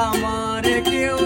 আমার কেউ